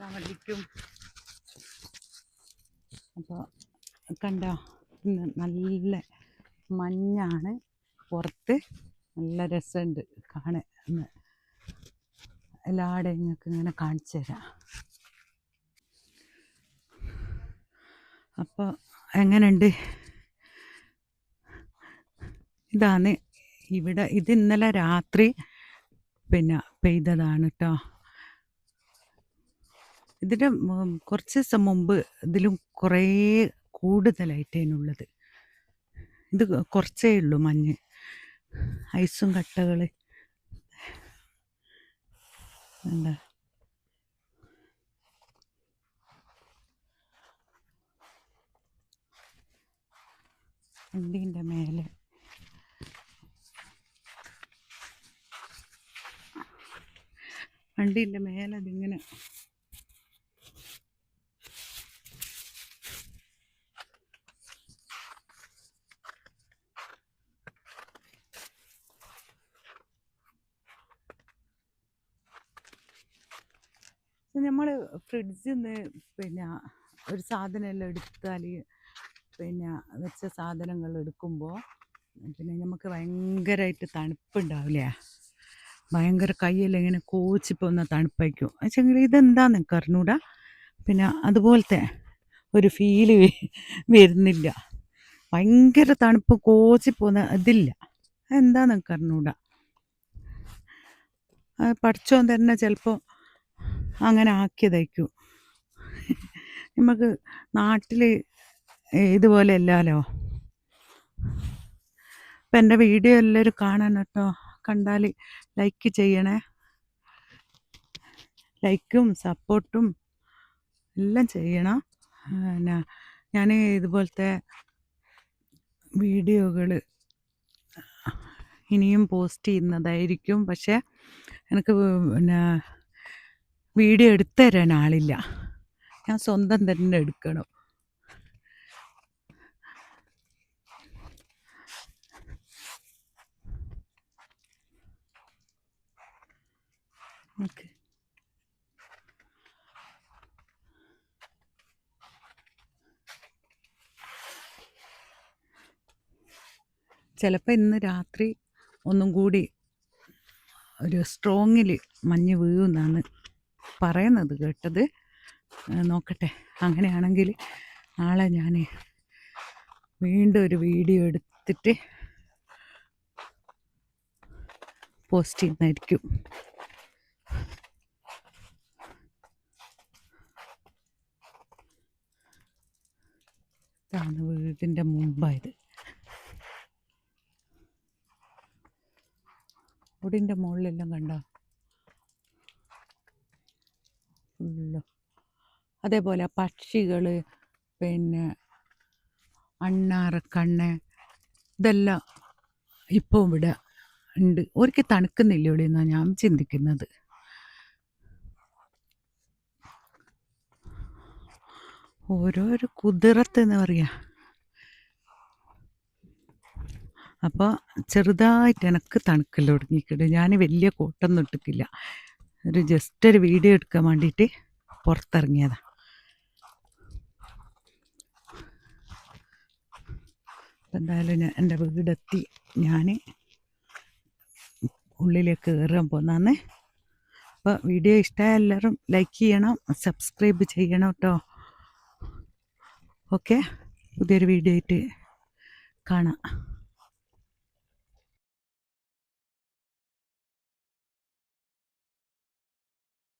അസ്സലാമലൈക്കും അപ്പോൾ കണ്ടോ നല്ല മഞ്ഞാണ്. പുറത്ത് നല്ല രസമുണ്ട് കാണാൻ. ഇന്ന് എല്ലാവരുടെയും നിങ്ങൾക്ക് ഇങ്ങനെ കാണിച്ചു തരാം. അപ്പോൾ എങ്ങനെയുണ്ട്? ഇതാണ് ഇവിടെ ഇത് ഇന്നലെ രാത്രി പിന്നെ പെയ്തതാണ് കേട്ടോ ഉം, കുറച്ച് ദിവസം മുമ്പ് ഇതിലും കുറേ കൂടുതലായിട്ടേനുള്ളത് ഇത് കുറച്ചേ ഉള്ളൂ മഞ്ഞ്. ഐസും കട്ടകൾ എന്താ? വണ്ടീന്റെ മേലെ. വണ്ടീന്റെ മേലെ അതിങ്ങനെ നമ്മൾ ഫ്രിഡ്ജിൽ നിന്ന് പിന്നെ ഒരു സാധനമെല്ലാം എടുത്താൽ പിന്നെ വെച്ച സാധനങ്ങൾ എടുക്കുമ്പോൾ പിന്നെ നമുക്ക് ഭയങ്കരമായിട്ട് തണുപ്പുണ്ടാവില്ലേ? ഭയങ്കര കയ്യെല്ലാം ഇങ്ങനെ കോച്ചി പോകുന്ന തണുപ്പായിരിക്കും വെച്ചെങ്കിൽ ഇതെന്താന്ന് കറിഞ്ഞൂട പിന്നെ അതുപോലത്തെ ഒരു ഫീൽ വരുന്നില്ല. ഭയങ്കര തണുപ്പ് കോച്ചി പോകുന്ന ഇതില്ല എന്താന്ന് കറിഞ്ഞൂട പഠിച്ചോൻ തന്നെ ചിലപ്പോൾ അങ്ങനെ ആക്കിയതായിരിക്കും നമുക്ക് നാട്ടിൽ ഇതുപോലെ അല്ലല്ലോ അപ്പം എന്റെ വീഡിയോ എല്ലാവരും കാണാൻ കേട്ടോ കണ്ടാൽ ലൈക്ക് ചെയ്യണേ. ലൈക്കും സപ്പോർട്ടും എല്ലാം ചെയ്യണം. പിന്നെ ഞാൻ ഇതുപോലത്തെ വീഡിയോകൾ ഇനിയും പോസ്റ്റ് ചെയ്യുന്നതായിരിക്കും. പക്ഷേ എനിക്ക് പിന്നെ വീഡിയോ എടുത്തു തരാൻ ആളില്ല. ഞാൻ സ്വന്തം തന്നെ എടുക്കണം. ചിലപ്പോൾ ഇന്ന് രാത്രി ഒന്നും കൂടി ഒരു സ്ട്രോങ്ങിൽ മഞ്ഞ് വീഴുമെന്നാണ് പറയുന്നത് കേട്ടത്. നോക്കട്ടെ. അങ്ങനെയാണെങ്കിൽ നാളെ ഞാൻ വീണ്ടും ഒരു വീഡിയോ എടുത്തിട്ട് പോസ്റ്റ് ചെയ്യുന്നതായിരിക്കും. ഇതാണ് വീടിന്റെ മുമ്പായത്. വീടിന്റെ മുകളിലെല്ലാം കണ്ടോ? അതേപോലെ പക്ഷികൾ പിന്നെ അണ്ണാറ് കണ്ണ് ഇതെല്ലാം ഇപ്പോൾ ഇവിടെ ഉണ്ട്. ഒരിക്കൽ തണുക്കുന്നില്ല ഇവിടെ എന്നാണ് ഞാൻ ചിന്തിക്കുന്നത്. ഓരോരോ കുതിരത്ത് എന്ന് പറയാ. അപ്പോൾ ചെറുതായിട്ട് എനിക്ക് തണുക്കൽ തുടങ്ങിക്കിട്ട് ഞാൻ വലിയ കോട്ടൊന്നും ഇട്ടിട്ടില്ല. ഒരു ജസ്റ്റ് ഒരു വീഡിയോ എടുക്കാൻ വേണ്ടിയിട്ട് പുറത്തിറങ്ങിയതാ. അപ്പം എന്തായാലും ഞാൻ എന്റെ വീടെത്തി. ഞാൻ ഉള്ളിലേക്ക് കയറാൻ പോന്നാന്ന്. അപ്പോൾ വീഡിയോ ഇഷ്ടമായ എല്ലാവരും ലൈക്ക് ചെയ്യണം സബ്സ്ക്രൈബ് ചെയ്യണം കേട്ടോ ഓക്കെ പുതിയൊരു വീഡിയോ ആയിട്ട് കാണാം.